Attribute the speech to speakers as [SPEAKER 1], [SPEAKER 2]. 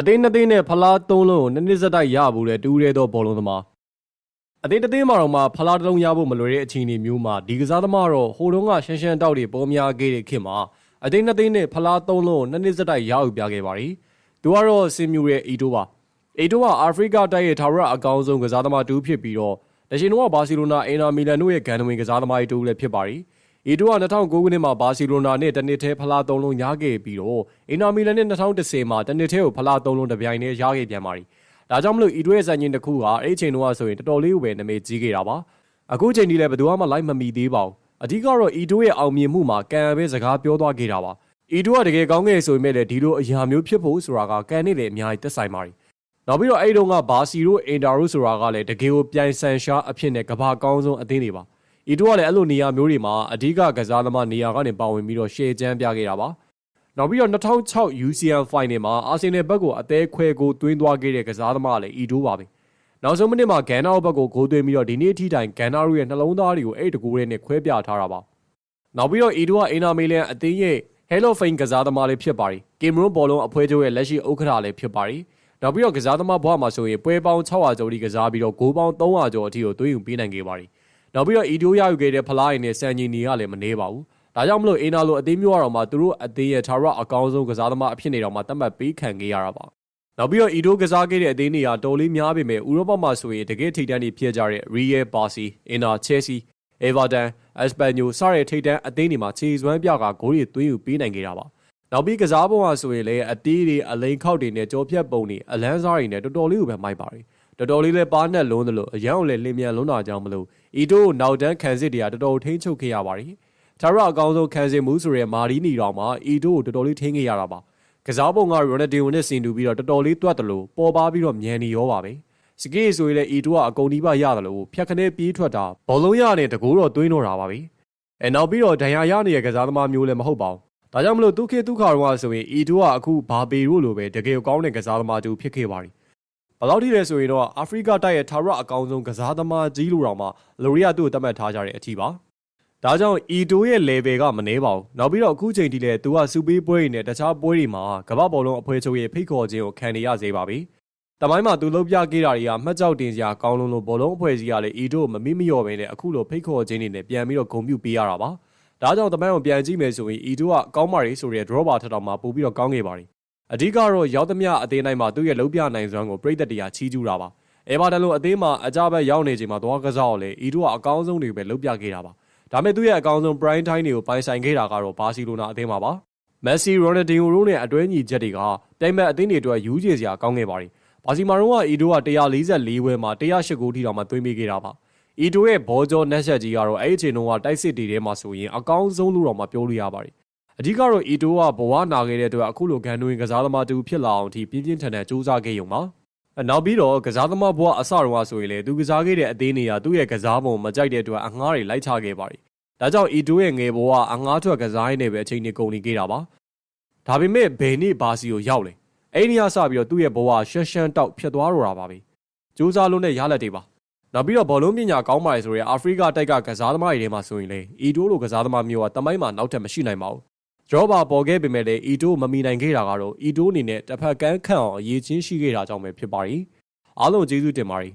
[SPEAKER 1] အသိန်းနှစ်သိန်းနဲ့ဖလားသုံးလုံးကိုနှစ်နှစ်ဆက်တိုက်ရဖို့တဲ့တူးရဲသောဘောလုံးသမားအသိန်းတစ်သိန်းမှာတော့မှဖလားတစ်လုံးရဖို့မလွယ်တဲ့အခြေအနေမျိုးမှာဒီကစားသမားတော့ဟိုတုန်းကရှန်ရှန်တောက်တွေပေါ်များခဲ့တဲ့ခေတ်မှာအသိန်းနှစ်သိန်းနဲ့ဖလားသုံးလုံးကိုနှစ်နှစ်ဆက်တိုက်ရယူပြခဲ့ပါရီသူကတော့စင်မြူရဲ့အီတိုပါအီတိုကအာဖရိကတိုက်ရဲ့ထာဝရအကောင်းဆုံးကစားသမားတူဖြစ်ပြီးတော့တရှင်တော့ဘာစီလိုနာအင်နာမီလန်တို့ရဲ့ဂန်နဝင်ကစားသမားတူလည်းဖြစ်ပါရီ အီတိုက2009ခုနှစ်မှာ ဘာစီလိုနာနဲ့တနစ်သေးဖလားသုံးလုံးရခဲ့ပြီးတော့ အင်နာမီလန်နဲ့2010မှာတနစ်သေးကို ဖလားသုံးလုံး တပြိုင်တည်းရခဲ့ပြန်ပါရီဒါကြောင့်မလို့ အီတိုရဲ့ စံချိန်တစ်ခုကအဲ့ချိန်တုန်းကဆိုရင် တော်တော်လေးကိုပဲ နာမည်ကြီးခဲ့တာပါ အခုချိန်ဒီလည်း ဘယ်သူမှ လိုက်မမီသေးပါဘူး အဓိကတော့ အီတိုရဲ့ အောင်မြင်မှုမှာကံပဲ စကားပြောသွားခဲ့တာပါ အီတိုက တကယ်ကောင်းခဲ့ဆိုပေမဲ့လည်း ဒီလိုအရာမျိုးဖြစ်ဖို့ဆိုတာကကံနဲ့လည်း အများကြီးသက်ဆိုင်ပါရီနောက်ပြီးတော့ အဲ့တုန်းက ဘာစီရိုအင်တာရိုဆိုတာကလည်း တကယ်ကို ပြိုင်ဆန်ရှားအဖြစ်နဲ့ကဘာကောင်းဆုံးအသင်းတွေပါ အီတိုကလည်းအဲ့လိုနေရာမျိုးတွေမှာအဓိကကစားသမားနေရာကနေပါဝင်ပြီးတော့ရှေ့ချမ်းပြခဲ့တာပါနောက်ပြီးတော့2006 UCL Final မှာအာဆင်နယ်ဘက်ကိုအသေးခွဲကိုတွင်းသွားခဲ့တဲ့ကစားသမားလည်းအီတိုပါပဲနောက်ဆုံးမိနစ်မှာဂန်နာဘက်ကိုဂိုးသွင်းပြီးတော့ဒီနေ့အထိတိုင်ဂန်နာရဲ့နှလုံးသားတွေကိုအဲ့တကူရဲနဲ့ခွဲပြထားတာပါနောက်ပြီးတော့အီတိုကအင်နာမီလန်အသင်းရဲ့ Hello Fame ကစားသမားလေးဖြစ်ပါရီကင်မရွန်ဘောလုံးအဖွဲ့ချုပ်ရဲ့လက်ရှိဥက္ကဋ္ဌလည်းဖြစ်ပါရီနောက်ပြီးတော့ကစားသမားဘဝမှာဆိုရင်ပွဲပေါင်း600ကျော်ထိကစားပြီးတော့ဂိုးပေါင်း300ကျော်အထိကိုသွင်းယူပေးနိုင်ခဲ့ပါရီ နောက်ပြီးတော့အီတိုရယူခဲ့တဲ့ဖလားရည်နဲ့စံချိန်ညီကလည်းမနှေးပါဘူးဒါကြောင့်မလို့အင်နာလိုအသင်းမျိုးတော်မှာသူတို့အသင်းရဲ့ထာဝရအကောင်းဆုံးကစားသမားအဖြစ်နေတော်မှာတတ်မှတ်ပေးခံခဲ့ရတာပါနောက်ပြီးတော့အီတိုကစားခဲ့တဲ့အသင်းတွေကတော်လေးများပေမဲ့ဥရောပမှာဆိုရင်တကယ်ထိပ်တန်းတွေဖြစ်ကြတဲ့ Real Barca, Inter, Chelsea, Everton, Espanyol စတဲ့ထိပ်တန်းအသင်းတွေမှာခြေစွမ်းပြကဂိုးတွေသွင်းယူပေးနိုင်ခဲ့တာပါနောက်ပြီးကစားပုံကဆိုရင်လည်းအတီးတွေအလိန်ခောက်တွေနဲ့ကြောဖြတ်ပုံတွေအလန်းစားတွေနဲ့တော်တော်လေးကိုပဲမိုက်ပါတယ် တော်တော်လေးလည်းပါနဲ့လုံးသလိုအရန်ကိုလည်းလင်းမြန်လုံးတာကြောင့်မလို့အီတိုကိုနောက်တန်းခံစစ်တွေကတော်တော်ထိန်းချုပ်ခဲ့ရပါတယ်။ထာဝရအကောင်းဆုံးခံစစ်မှုဆိုရဲမာရီနီတော်မှာအီတိုကိုတော်တော်လေးထိန်းခဲ့ရတာပါ။ကစားပုံကရိုနယ်ဒင်ဝနဲ့ဆင်တူပြီးတော့တော်တော်လေးတွတ်တယ်လို့ပေါ်ပါပြီးတော့မြန်နေရောပါပဲ။စကေးဆိုရင်လည်းအီတိုကအကုန်ဒီပါရတယ်လို့ဖြတ်ခနဲပြေးထွက်တာဘောလုံးရနဲ့တကူတော့သွင်းတော့တာပါပဲ။အဲနောက်ပြီးတော့ဒဏ်ရာရနေတဲ့ကစားသမားမျိုးလည်းမဟုတ်ပါဘူး။ဒါကြောင့်မလို့ဒုက္ခဒုက္ခတော့ဆိုရင်အီတိုကအခုဘာပေရို့လိုပဲတကယ်ကောင်းတဲ့ကစားသမားတူဖြစ်ခဲ့ပါရီ ဘယ်လောက်ထိလဲဆိုရင်တော့အာဖရိကတိုက်ရဲ့ထာဝရအကောင်ဆုံးကစားသမားကြီးလိုတောင်မှလိုရီယာသူ့ကိုတတ်မှတ်ထားကြတဲ့အထီးပါဒါကြောင့်အီတိုရဲ့ level ကမနှဲပါဘူးနောက်ပြီးတော့အခုချိန်ထိလဲသူကစူပေးပွဲတွေနဲ့တခြားပွဲတွေမှာကမ္ဘာဘောလုံးအဖွဲ့ချုပ်ရဲ့ဖိတ်ခေါ်ခြင်းကိုခံနေရသေးပါပြီတမိုင်းမှာသူလှုပ်ပြခဲ့တာတွေကမှတ်ကြောက်တင်စရာကောင်းလုံးလို့ဘောလုံးအဖွဲ့ကြီးကလည်းအီတိုမမိမလျော့ပဲနဲ့အခုလိုဖိတ်ခေါ်ခြင်းတွေနဲ့ပြန်ပြီးတော့ဂုံပြုပေးရတာပါဒါကြောင့်တမိုင်းကိုပြန်ကြည့်မယ်ဆိုရင်အီတိုကကောင်းပါရီဆိုတဲ့ draw ပါထက်တော့မှပို့ပြီးတော့ကောင်းခဲ့ပါတယ် အဓိကတော့ရောက်သမျှအသင်းတိုင်းမှာသူ့ရဲ့လုံးပြနိုင်စွမ်းကိုပြည်သက်တရားချီးကျူးတာပါအဲဘာတန်လိုအသင်းမှာအကြဘက်ရောက်နေချိန်မှာသွားကစားအောင်လေအီတိုကအကောင်းဆုံးတွေပဲလုံးပြခဲ့တာပါဒါပေမဲ့သူ့ရဲ့အကောင်းဆုံး prime time တွေကိုပိုင်ဆိုင်ခဲ့တာကတော့ဘာစီလိုနာအသင်းပါပါမက်ဆီရိုနယ်ဒင်ယိုတို့နဲ့အတွဲညီချက်တွေကပြိုင်ဘက်အသင်းတွေအတွက်ယူးချေစရာကောင်းခဲ့ပါတယ်ဘာစီမာရုံးကအီတိုက144ဝဲမှာ108ဂိုးထိတောင်မှသွင်းပေးခဲ့တာပါအီတိုရဲ့ဘောဂျောနက်ဆက်ကြီးကတော့အဲ့ဒီအချိန်တုန်းကတိုက်စစ်တီထဲမှာဆိုရင်အကောင်းဆုံးလို့တော့မှပြောလို့ရပါတယ် အဓိကတော့အီတိုကဘဝနာခဲ့တဲ့အတွက်အခုလိုဂန်နွင်ကစားသမားတူဖြစ်လာအောင်ဒီပြင်းပြင်းထန်ထန်စူးစမ်းခဲ့ရုံပါနောက်ပြီးတော့ကစားသမားဘဝအစတုန်းကဆိုရင်လေသူကစားခဲ့တဲ့အသေးနေရသူ့ရဲ့ကစားပုံမကြိုက်တဲ့အတွက်အငှားတွေလိုက်ချခဲ့ပါတယ်ဒါကြောင့်အီတိုရဲ့ငယ်ဘဝအငှားထွက်ကစားရင်းနဲ့ပဲအချိန်တွေကုန်နေခဲ့တာပါဒါပေမဲ့ဘယ်နေ့ဘာစီကိုရောက်လဲအဲ့ဒီကစပြီးတော့သူ့ရဲ့ဘဝရှက်ရှမ်းတောက်ဖြစ်သွားတော့တာပါပဲစူးစမ်းလို့နဲ့ရလက်တွေပါနောက်ပြီးတော့ဘောလုံးပညာကောင်းပါလေဆိုရင်အာဖရိကတိုက်ကကစားသမားတွေထဲမှာဆိုရင်လေအီတိုလိုကစားသမားမျိုးကတမိုင်းမှာနောက်ထပ်မရှိနိုင်ပါဘူးဒ ရောဘာပေါ်ခဲ့ပေမဲ့လည်းအီတိုမမီနိုင်ခဲ့တာကတော့အီတိုအနေနဲ့တစ်ဖက်ကန်းခန့်အောင်အရေးချင်းရှိခဲ့တာကြောင့်ပဲဖြစ်ပါရီအားလုံးကျေးဇူးတင်ပါတယ်